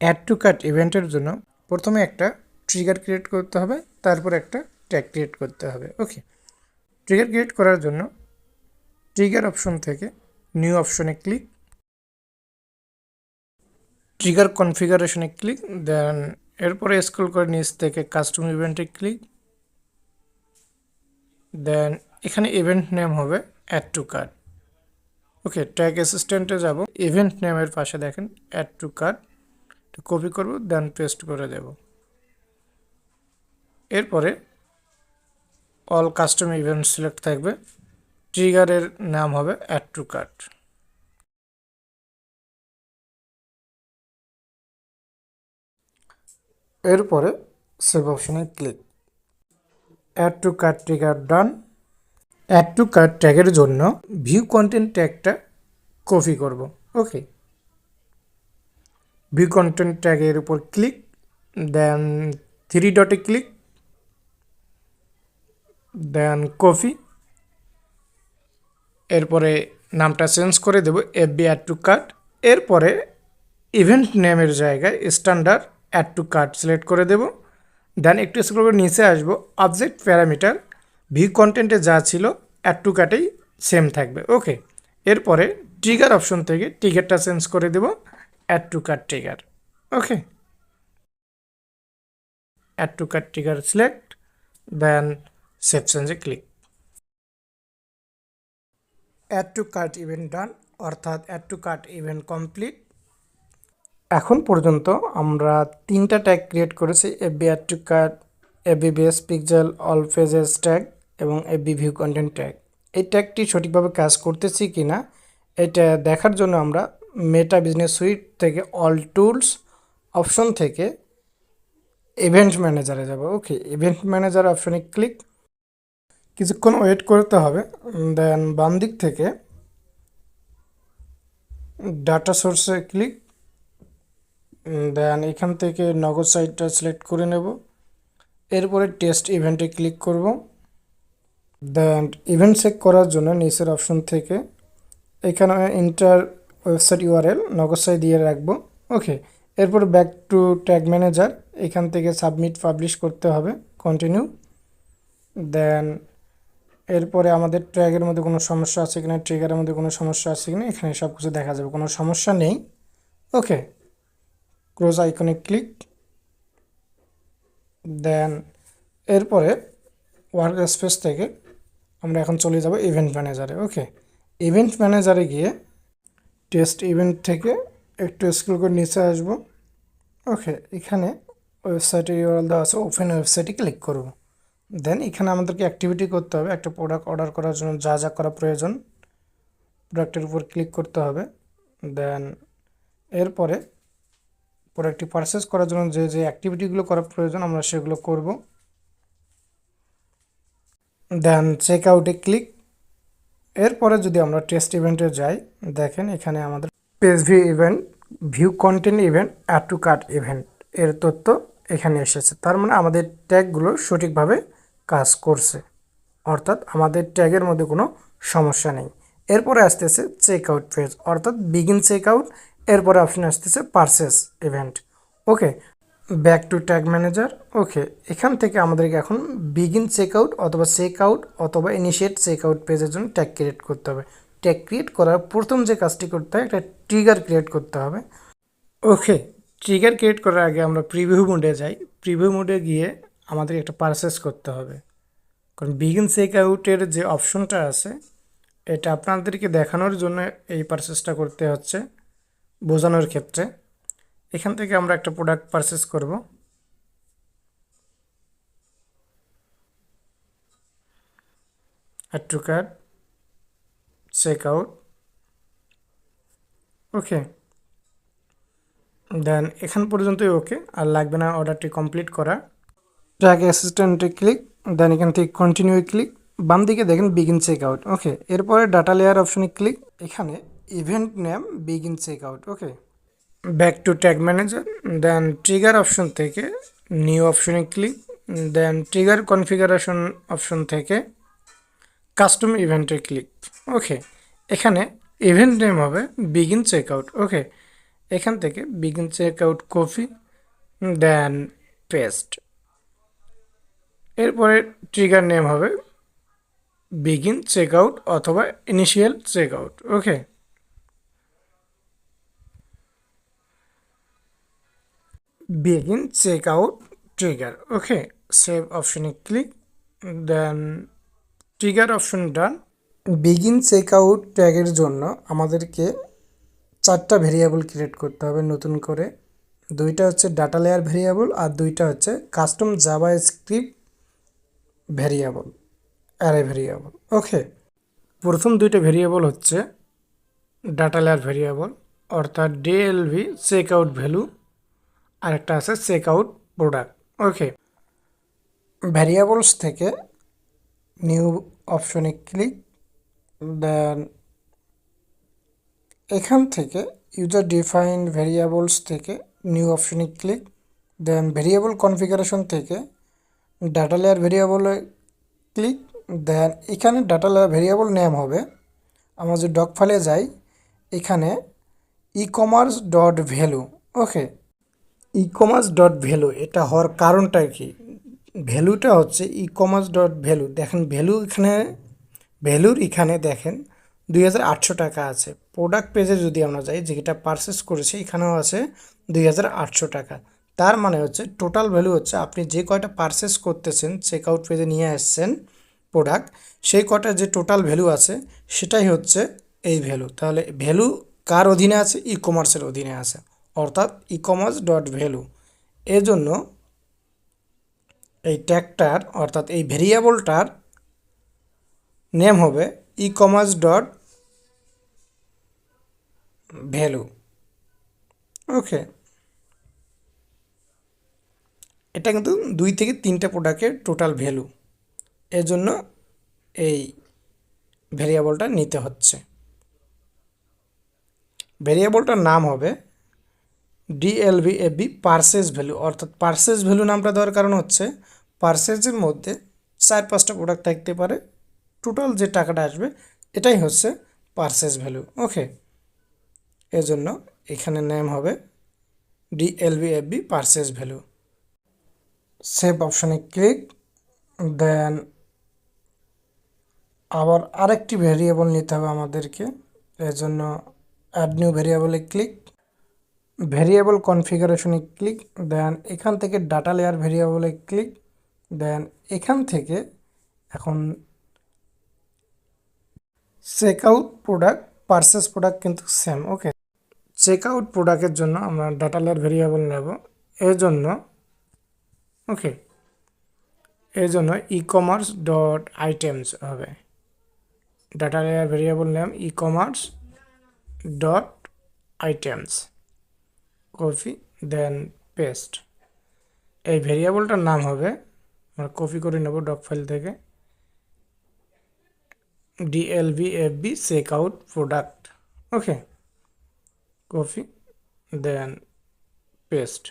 Add to কাট ইভেন্টের জন্য প্রথমে একটা ট্রিগার ক্রিয়েট করতে হবে, তারপর একটা ট্যাগ ক্রিয়েট করতে হবে ওকে ট্রিগার ক্রিয়েট করার জন্য ট্রিগার অপশন থেকে নিউ অপশনে ক্লিক ট্রিগার কনফিগারেশনে ক্লিক দেন এরপরে স্ক্রল করে নিচ থেকে কাস্টম ইভেন্টে ক্লিক দেন এখানে ইভেন্ট নেম হবে add to card okay tag অ্যাসিস্ট্যান্টে যাব ইভেন্ট নেমের পাশে দেখেন অ্যাড টু কার্ড কপি করব দেন পেস্ট করে দেব। এরপরে অল কাস্টম ইভেন্ট সিলেক্ট থাকবে ট্রিগারের নাম হবে অ্যাড টু কার্ড এরপরে সেভ অপশনে click add to card trigger done add to card ট্যাগের জন্য ভিউ কন্টেন্ট ট্যাগটা কপি করব ওকে ভিউ কন্টেন্ট ট্যাগের উপর ক্লিক দেন থ্রি ডটে ক্লিক দেন কপি এরপরে নামটা চেঞ্জ করে দেব F B add to cart এরপরে ইভেন্ট নেমের জায়গায় standard add to cart select করে দেব দেন একটু স্ক্রল করে নিচে আসব অবজেক্ট প্যারামিটার ভিউ কন্টেন্টে যা ছিল অ্যাড টু কার্টেই সেম থাকবে ওকে এরপরে ট্রিগার অপশন থেকে টিকেটটা চেঞ্জ করে দেব add to cart trigger okay add to cart trigger select then save চেঞ্জে click add to cart event done অর্থাৎ add to cart event complete এখন পর্যন্ত আমরা তিনটা ট্যাগ ক্রিয়েট করেছি FB add to cart FB base pixel all pages tag এবং FB view content tag এই ট্যাগটি সঠিকভাবে কাজ করতেছি কি না এটা দেখার জন্য আমরা মেটা বিজনেস সুইট থেকে অল টুলস অপশন থেকে ইভেন্ট ম্যানেজারে যাব। ওকে ইভেন্ট ম্যানেজার অপশনে ক্লিক কিছুক্ষণ ওয়েট করতে হবে। দেন বাম দিক থেকে ডাটা সোর্সে ক্লিক দেন এখান থেকে নগদ সাইটটা সিলেক্ট করে নেব। এরপরে টেস্ট ইভেন্টে ক্লিক করব। দেন ইভেন্ট চেক করার জন্য নিচের অপশন থেকে এখানে enter website URL Nagad site দিয়ে রাখব। ওকে এরপর ব্যাক টু ট্যাগ ম্যানেজার এখান থেকে সাবমিট পাবলিশ করতে হবে কন্টিনিউ দেন এরপরে আমাদের ট্র্যাগের মধ্যে কোনো সমস্যা আছে কিনা ট্রিগারের মধ্যে কোনো সমস্যা আছে কিনা, এখানে সব কিছু দেখা যাবে, কোনো সমস্যা নেই। ওকে ক্লোজ আইকনে ক্লিক দেন এরপরে ওয়ার্ক স্পেস থেকে আমরা এখন চলে যাব ইভেন্ট ম্যানেজারে ওকে ইভেন্ট ম্যানেজারে গিয়ে টেস্ট ইভেন্ট থেকে একটু স্ক্রল করে নিচে আসব। ওকে এখানে ওয়েবসাইটে ইউআরএল দেওয়া আছে ওপেন ওয়েবসাইটে ক্লিক করব। দেন এখানে আমাদেরকে অ্যাক্টিভিটি করতে হবে, একটা প্রোডাক্ট অর্ডার করার জন্য যা যা করা প্রয়োজন প্রোডাক্টের উপর ক্লিক করতে হবে। দেন এরপরে প্রোডাক্টটি পারচেস করার জন্য যে যে অ্যাক্টিভিটিগুলো করা প্রয়োজন, আমরা সেগুলো করব। দেন চেক আউটে ক্লিক এরপরে যদি আমরা টেস্ট ইভেন্টে যাই, দেখেন এখানে আমাদের page view event view content event add to cart event এর তথ্য এখানে এসেছে। তার মানে আমাদের ট্যাগগুলো সঠিকভাবে কাজ করছে। অর্থাৎ আমাদের ট্যাগের মধ্যে কোনো সমস্যা নেই। এরপরে আসতেছে চেক আউট পেজ অর্থাৎ বিগিন চেক আউট এরপরে অপশন আসতেছে purchase event okay back to tag manager okay এখান থেকে আমাদেরকে এখন বিগিন চেক আউট অথবা চেক আউট অথবা ইনিশিয়েট চেক আউট পেজের জন্য ট্যাগ ক্রিয়েট করতে হবে। ট্যাগ ক্রিয়েট করার প্রথম যে কাজটি করতে হয় একটা ট্রিগার ক্রিয়েট করতে হবে। ওকে ট্রিগার ক্রিয়েট করার আগে আমরা প্রিভিউ মোডে যাই। প্রিভিউ মোডে গিয়ে আমাদের একটা পারচেস করতে হবে। কারণ বিগিন চেক আউটের যে অপশনটা আছে, এটা আপনাদেরকে দেখানোর জন্য এই পারচেসটা করতে হচ্ছে, বোঝানোর ক্ষেত্রে। এখান থেকে আমরা একটা প্রোডাক্ট পারচেস করব। Add to card check out okay then এখান পর্যন্তই ওকে আর লাগবে না অর্ডারটি কমপ্লিট করা। ট্র্যাক অ্যাসিস্ট্যান্টে ক্লিক দেন এখান থেকে কন্টিনিউ ক্লিক বাম দিকে দেখেন বিগিন চেক আউট ওকে এরপরে ডাটা লেয়ার অপশনে ক্লিক এখানে event name begin check out okay back to tag manager then trigger option থেকে নিউ অপশনে click then trigger configuration option থেকে কাস্টম ইভেন্টে ক্লিক ওকে এখানে ইভেন্ট নেম হবে begin check out okay এখান থেকে begin check out copy then paste এরপরে trigger name হবে বিগিন চেক আউট অথবা initial check out okay begin checkout trigger. Okay, save option click, then trigger option done. Begin checkout ট্যাগের জন্য আমাদেরকে চারটা variable create করতে হবে নতুন করে। দুইটা হচ্ছে ডাটা লেয়ার ভেরিয়েবল আর দুইটা হচ্ছে custom JavaScript variable array variable okay প্রথম দুইটা ভেরিয়েবল হচ্ছে ডাটা লেয়ার ভেরিয়েবল অর্থাৎ ডিএলভি চেক আউট ভ্যালু আরেকটা আছে check out product. Okay. Variables থেকে নিউ অপশনে ক্লিক, দেন এখান থেকে ইউজার ডিফাইন্ড ভ্যারিয়েবলস থেকে নিউ অপশনে ক্লিক, দেন ভেরিয়েবল কনফিগারেশন থেকে ডাটা লেয়ার ভেরিয়েবলে ক্লিক, দেন এখানে ডাটা লেয়ার ভেরিয়েবল নেম হবে। আমরা যে ডক ফাইলে যাই, এখানে ecommerce dot value okay. Ecommerce dot value এটা হওয়ার কারণটা কি? ভ্যালুটা হচ্ছে ই কমার্স ডট ভ্যালু দেখেন ভ্যালু এখানে ভ্যালুর এখানে দেখেন, দুই হাজার আটশো টাকা আছে। প্রোডাক্ট পেজে যদি আমরা যাই, যেটা পারচেস করেছি, এখানেও আছে দুই হাজার আটশো টাকা। তার মানে হচ্ছে টোটাল ভ্যালু হচ্ছে, আপনি যে কয়টা পারচেস করতেছেন চেক আউট পেজে নিয়ে আসছেন প্রোডাক্ট সেই কয়টা যে টোটাল ভ্যালু আছে, সেটাই হচ্ছে এই ভ্যালু তাহলে ভ্যালু কার অধীনে আছে? ই কমার্সের অধীনে আছে। অর্থাৎ ই কমার্স ডট ভ্যালু এজন্য এই ট্যাগটার অর্থাৎ এই ভেরিয়েবলটার নেম হবে e commerce dot value okay এটা কিন্তু দুই থেকে তিনটা প্রোডাক্টের টোটাল ভ্যালু এর জন্য এই ভেরিয়েবলটা নিতে হচ্ছে। ভেরিয়েবলটার নাম হবে ডিএলভি এবি পার্সেস ভ্যালু অর্থাৎ পার্সেস ভ্যালু নামটা দেওয়ার কারণ হচ্ছে পার্সেসের মধ্যে চার পাঁচটা প্রোডাক্ট থাকতে পারে। টোটাল যে টাকাটা আসবে, এটাই হচ্ছে পার্সেস ভ্যালু ওকে এজন্য এখানে নেম হবে DLV AB purchase value save অপশনে ক্লিক দেন আবার আরেকটি ভেরিয়েবল নিতে হবে আমাদেরকে এর জন্য অ্যাড নিউ ভেরিয়েবলে ক্লিক ভেরিয়েবল কনফিগারেশনে ক্লিক দেন এখান থেকে ডাটা লেয়ার ভেরিয়েবলে ক্লিক দেন এখান থেকে এখন check out product purchase product কিন্তু সেম ওকে চেক আউট প্রোডাক্টের জন্য আমরা ডাটা লেয়ার ভেরিয়েবল নেব। এর জন্য ওকে এই জন্য ই কমার্স ডট আইটেমস হবে। Data layer variable name e commerce dot items copy then paste এই ভেরিয়েবলটার নাম হবে, আমরা কপি করে নেব ডক ফাইল থেকে DLB F B check out product okay copy then paste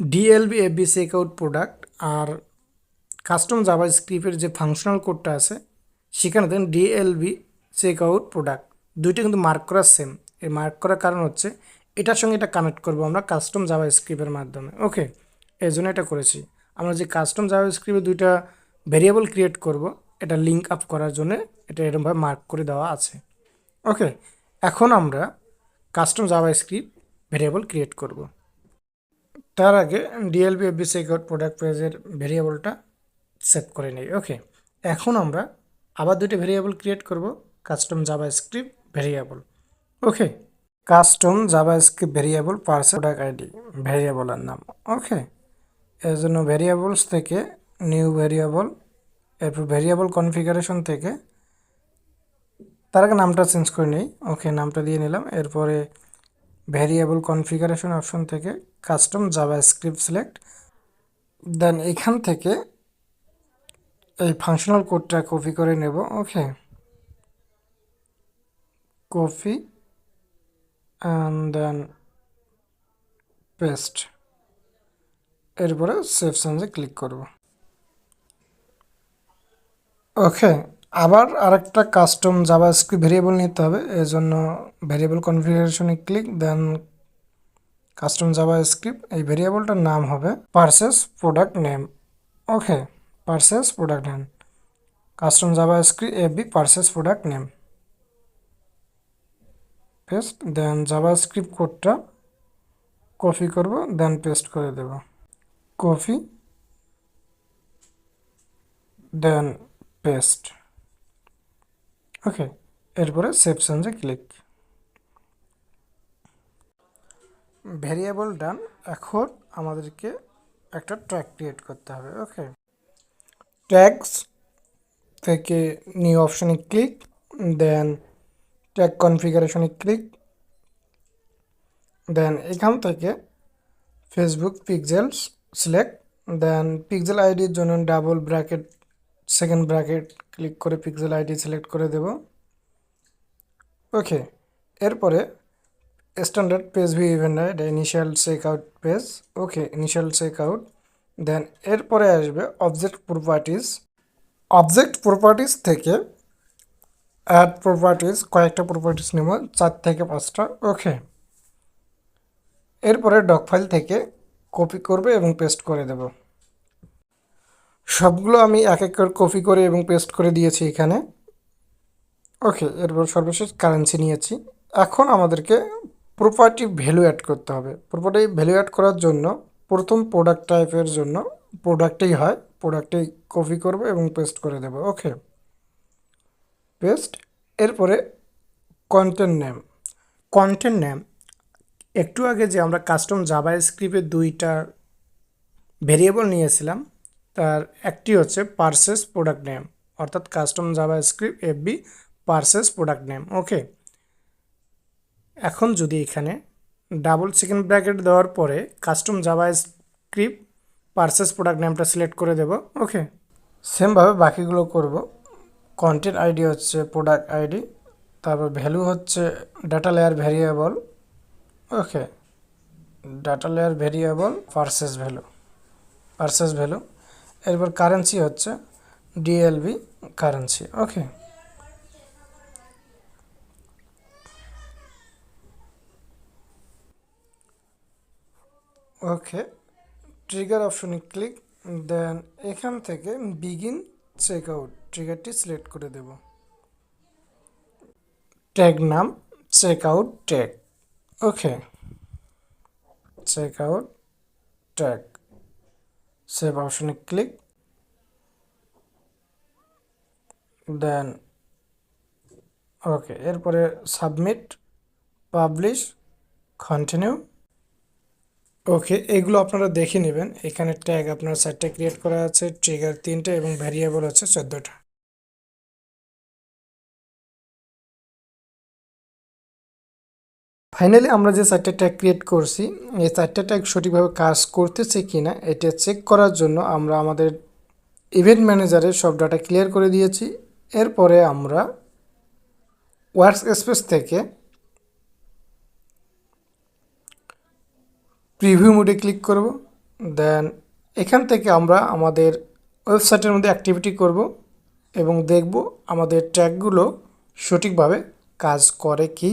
DLB F B check out product আর custom Java স্ক্রিপ্টের যে ফাংশনাল কোডটা আছে, সেখানে then DLB check out product দুইটা কিন্তু মার্ক করা সেম এই মার্ক করার কারণ হচ্ছে এটার সঙ্গে এটা কানেক্ট করব আমরা কাস্টম জাভা স্ক্রিপ্টের মাধ্যমে। ওকে এই জন্য এটা করেছি। আমরা যে কাস্টম জাভা স্ক্রিপ্টে দুইটা ভেরিয়েবল ক্রিয়েট করব, এটা লিঙ্ক আপ করার জন্য এটা এরকমভাবে মার্ক করে দেওয়া আছে। ওকে এখন আমরা custom Java script variable create করব। তার আগে ডিএলবি এফবি সেকিউর প্রোডাক্ট পেজের ভেরিয়েবলটা সেট করে নিই। ওকে এখন আমরা আবার দুটো ভেরিয়েবল ক্রিয়েট করব custom JavaScript variable okay custom JavaScript variable purchase product ID ভেরিয়েবলের নাম। ওকে এর জন্য ভেরিয়েবলস থেকে নিউ ভেরিয়েবল এরপর ভেরিয়েবল কনফিগারেশন থেকে তার আগে নামটা চেঞ্জ করে নিই। ওকে নামটা দিয়ে নিলাম। এরপরে ভেরিয়েবল কনফিগারেশন অপশন থেকে কাস্টম জাভা স্ক্রিপ্ট সিলেক্ট দেন এখান থেকে এই ফাংশনাল কোডটা কপি করে নেব। Okay copy and then paste এরপরে সেভ চেঞ্জে ক্লিক করব। ওকে আবার আরেকটা কাস্টম জাভাস্ক্রিপ্ট ভেরিয়েবল নিতে হবে এর জন্য ভেরিয়েবল কনফিগারেশনে ক্লিক দেন কাস্টম জাভাস্ক্রিপ্ট এই ভেরিয়েবলটার নাম হবে purchase product name okay purchase product name custom JavaScript AB purchase product name paste then JavaScript কোডটা কপি করব দেন পেস্ট করে দেব। কপি দেন পেস্ট ওকে, এরপরে সেভ চেঞ্জে ক্লিক ভেরিয়েবল ডান এখন আমাদেরকে একটা ট্র্যাক ক্রিয়েট করতে হবে, ওকে? ট্যাগস থেকে নিউ অপশনে ক্লিক দেন ট্যাগ কনফিগারেশনে ক্লিক দেন এখান থেকে ফেসবুক পিক্সেলস সিলেক্ট দেন পিক্সেল আইডির জন্য double bracket second bracket click করে পিক্সেল আইডি সিলেক্ট করে দেব। ওকে এরপরে স্ট্যান্ডার্ড পেজ ভি ইভেন্ট এটা initial check out page okay initial check out then এরপরে আসবে অবজেক্ট প্রপার্টিজ অবজেক্ট প্রপার্টিজ থেকে অ্যাড প্রপার্টিস কয়েকটা প্রপার্টিস নেব, চার থেকে পাঁচটা ওকে এরপরে ডক ফাইল থেকে কপি করবে এবং পেস্ট করে দেব। সবগুলো আমি এক এক করে কপি করে এবং পেস্ট করে দিয়েছি এখানে। ওকে এরপর সর্বশেষ কারেন্সি নিয়েছি। এখন আমাদেরকে প্রপার্টি ভ্যালু অ্যাড করতে হবে। প্রপার্টি ভ্যালু অ্যাড করার জন্য প্রথম প্রোডাক্ট টাইপের জন্য প্রোডাক্টেই হয় প্রোডাক্টেই কপি করব এবং পেস্ট করে দেব ওকে পেস্ট, এরপরে কন্টেন্ট নেম কন্টেন্ট নেম একটু আগে যে আমরা কাস্টম জাভা স্ক্রিপ্টের দুইটা ভেরিয়েবল নিয়েছিলাম, তার একটি হচ্ছে পার্সেস প্রোডাক্ট নেম অর্থাৎ custom JavaScript FB purchase product name okay এখন যদি এখানে ডাবল সেকেন্ড ব্র্যাকেট দেওয়ার পরে custom Java script purchase product নেমটা সিলেক্ট করে দেব ওকে সেমভাবে বাকিগুলো করব। কন্টেন্ট আইডি হচ্ছে প্রোডাক্ট আইডি তারপর ভ্যালু হচ্ছে data layer variable okay data layer variable purchase value purchase value এরপর কারেন্সি হচ্ছে DLB currency okay okay trigger অপশনে ক্লিক দেন এখান থেকে বিগিন চেক আউট ট্রিগারটি সিলেক্ট করে দেব। ট্যাগ নাম check out tag okay check out tag save অপশনে ক্লিক দেন ওকে এরপরে সাবমিট পাবলিশ কন্টিনিউ ওকে, এগুলো আপনারা দেখে নেবেন। এখানে ট্যাগ আপনার সাইটটা ক্রিয়েট করা আছে ট্রিগার তিনটে এবং ভ্যারিয়েবল হচ্ছে চোদ্দোটা। ফাইনালি আমরা যে চারটে ট্যাগ ক্রিয়েট করছি, এই চারটে ট্যাগ সঠিকভাবে কাজ করতেছে কি না এটা চেক করার জন্য আমরা আমাদের ইভেন্ট ম্যানেজারের সব ডাটা ক্লিয়ার করে দিয়েছি। এরপরে আমরা ওয়ার্ক স্পেস থেকে প্রিভিউ মোডে ক্লিক করব। দেন এখান থেকে আমরা আমাদের ওয়েবসাইটের মধ্যে অ্যাক্টিভিটি করব এবং দেখব আমাদের ট্যাগগুলো সঠিকভাবে কাজ করে কি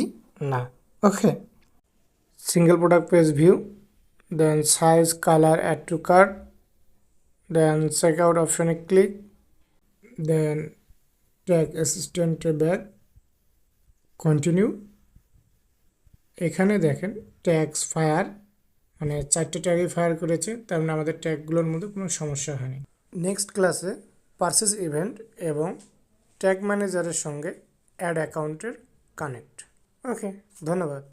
না। Okay single product page view then size colour add to cart then check out অপশনে ক্লিক দেন ট্যাগ অ্যাসিস্ট্যান্টে ব্যাক কন্টিনিউ এখানে দেখেন ট্যাগস ফায়ার মানে চারটে ট্যাগই ফায়ার করেছে, তার মানে আমাদের ট্যাগগুলোর মধ্যে কোনো সমস্যা হয়নি। নেক্সট ক্লাসে পার্সেস ইভেন্ট এবং ট্যাগ ম্যানেজারের সঙ্গে অ্যাড অ্যাকাউন্টের কানেক্ট ওকে ধন্যবাদ।